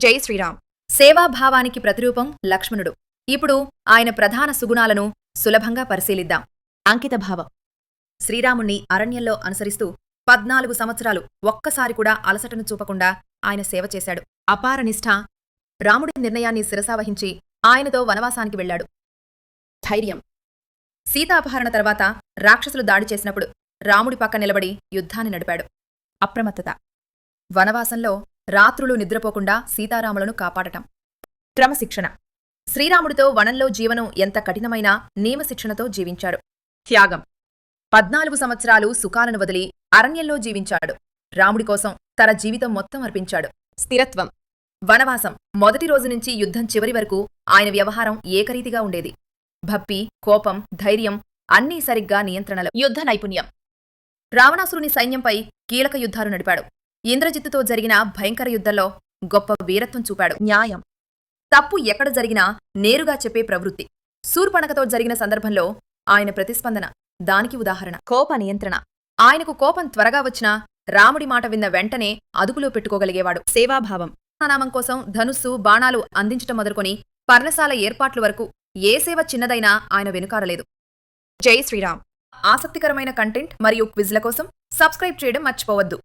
జై శ్రీరామ్. సేవాభావానికి ప్రతిరూపం లక్ష్మణుడు. ఇప్పుడు ఆయన ప్రధాన సుగుణాలను సులభంగా పరిశీలిద్దాం. అంకితభావం శ్రీరాముణ్ణి అరణ్యంలో అనుసరిస్తూ పద్నాలుగు సంవత్సరాలు ఒక్కసారి కూడా అలసటను చూపకుండా ఆయన సేవ చేశాడు. అపారనిష్ఠ రాముడి నిర్ణయాన్ని శిరసావహించి ఆయనతో వనవాసానికి వెళ్ళాడు. ధైర్యం. సీతాపహరణ తర్వాత రాక్షసులు దాడి చేసినప్పుడు రాముడి పక్క నిలబడి యుద్ధాన్ని నడిపాడు. అప్రమత్తత. వనవాసంలో రాత్రులు నిద్రపోకుండా సీతారాములను కాపాడటం. క్రమశిక్షణ. శ్రీరాముడితో వనంలో జీవనం ఎంత కఠినమైనా నియమశిక్షణతో జీవించాడు. త్యాగం. పద్నాలుగు సంవత్సరాలు సుఖాలను వదిలి అరణ్యంలో జీవించాడు. రాముడి కోసం తన జీవితం మొత్తం అర్పించాడు. స్థిరత్వం. వనవాసం. మొదటి రోజు నుంచి యుద్ధం చివరి వరకు ఆయన వ్యవహారం ఏకరీతిగా ఉండేది. భప్పి కోపం ధైర్యం అన్నీ సరిగ్గా నియంత్రణలో. యుద్ధ నైపుణ్యం. రావణాసురుని సైన్యంపై కీలక యుద్ధాలు నడిపాడు. ఇంద్రజిత్తుతో జరిగిన భయంకర యుద్ధంలో గొప్ప వీరత్వం చూపాడు. న్యాయం. తప్పు ఎక్కడ జరిగినా నేరుగా చెప్పే ప్రవృత్తి. శూర్పణకతో జరిగిన సందర్భంలో ఆయన ప్రతిస్పందన దానికి ఉదాహరణ. కోప నియంత్రణ. ఆయనకు కోపం త్వరగా వచ్చినా రాముడి మాట విన్న వెంటనే అదుపులో పెట్టుకోగలిగేవాడు. సేవాభావం. నామం కోసం ధనుస్సు బాణాలు అందించటం మొదలుకొని పర్ణశాల ఏర్పాట్ల వరకు ఏ సేవ చిన్నదైనా ఆయన వెనుకారలేదు జై శ్రీరామ్. ఆసక్తికరమైన కంటెంట్ మరియు క్విజ్ల కోసం సబ్స్క్రైబ్ చేయడం మర్చిపోవద్దు.